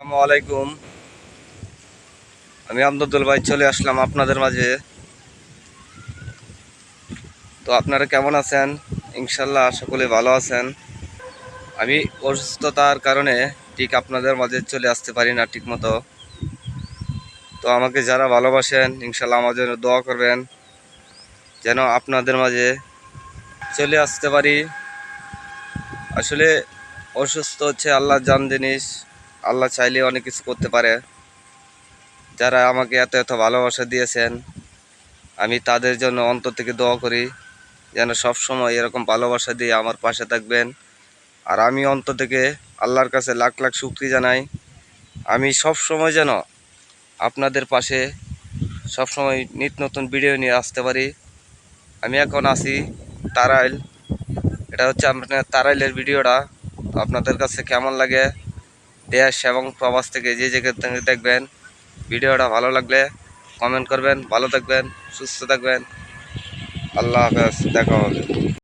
আসসালামু আলাইকুম। আমি আমদুল ভাই চলে আসলাম আপনাদের মাঝে। তো আপনারা কেমন আছেন? ইনশাল্লাহ সকলে ভালো আছেন। আমি অসুস্থতার কারণে ঠিক আপনাদের মাঝে চলে আসতে পারি না ঠিক মতো তো আমাকে যারা ভালোবাসেন ইনশাল্লাহ আমার জন্য দোয়া করবেন। যেন আপনাদের মাঝে চলে আসতে পারি। আসলে অসুস্থ হচ্ছে আল্লাহর জান জিনিস আল্লাহ চাইলে অনেক কিছু করতে পারে। যারা আমাকে এত এত ভালোবাসা দিয়েছেন, আমি তাদের জন্য অন্তর থেকে দোয়া করি, যেন সব সময় এরকম ভালোবাসা দিয়ে আমার পাশে থাকবেন। আর আমি অন্তর থেকে আল্লাহর কাছে লাখ লাখ শুক্রি জানাই। আমি সব সময় যেন আপনাদের পাশে সব সময় নিত্য নতুন ভিডিও নিয়ে আসতে পারি। আমি এখন আছি তারাইল। এটা হচ্ছে আপনার তারাইলের ভিডিওটা। আপনাদের কাছে কেমন লাগে? দেশ এবং প্রবাস থেকে যে যে দেখবেন, ভিডিওটা ভালো লাগলে কমেন্ট করবেন, ভালো থাকবেন, সুস্থ থাকবেন। আল্লাহ হাফেজ, দেখা হবে।